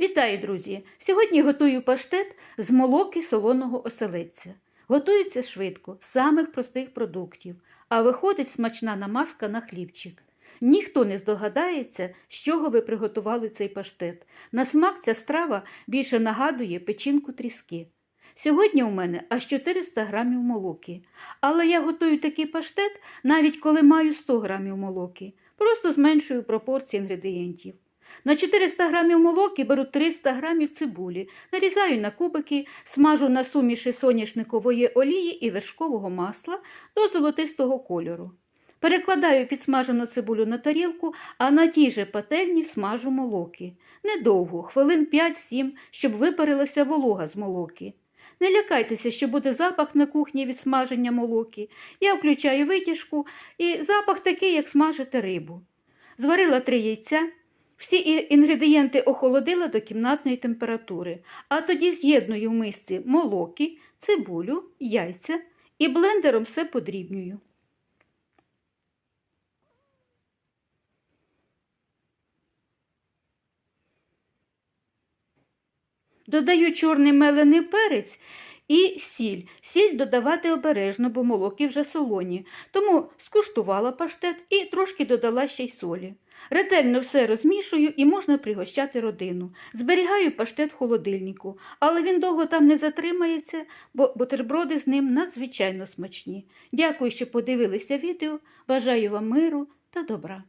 Вітаю, друзі! Сьогодні готую паштет з молоки солоного оселедця. Готується швидко, з самих простих продуктів, а виходить смачна намазка на хлібчик. Ніхто не здогадається, з чого ви приготували цей паштет. На смак ця страва більше нагадує печінку тріски. Сьогодні у мене аж 400 грамів молоки, але я готую такий паштет навіть коли маю 100 грамів молоки, просто зменшую пропорції інгредієнтів. На 400 грамів молоки беру 300 грамів цибулі, нарізаю на кубики, смажу на суміші соняшникової олії і вершкового масла до золотистого кольору. Перекладаю підсмажену цибулю на тарілку, а на тій же пательні смажу молоки. Недовго, хвилин 5-7, щоб випарилася волога з молоки. Не лякайтеся, що буде запах на кухні від смаження молоки. Я включаю витяжку, і запах такий, як смажити рибу. Зварила три яйця. Всі інгредієнти охолодила до кімнатної температури, а тоді з'єдную в мисці молоки, цибулю, яйця і блендером все подрібнюю. Додаю чорний мелений перець і сіль. Сіль додавати обережно, бо молоки вже солоні. Тому скуштувала паштет і трошки додала ще й солі. Ретельно все розмішую і можна пригощати родину. Зберігаю паштет в холодильнику, але він довго там не затримається, бо бутерброди з ним надзвичайно смачні. Дякую, що подивилися відео. Бажаю вам миру та добра.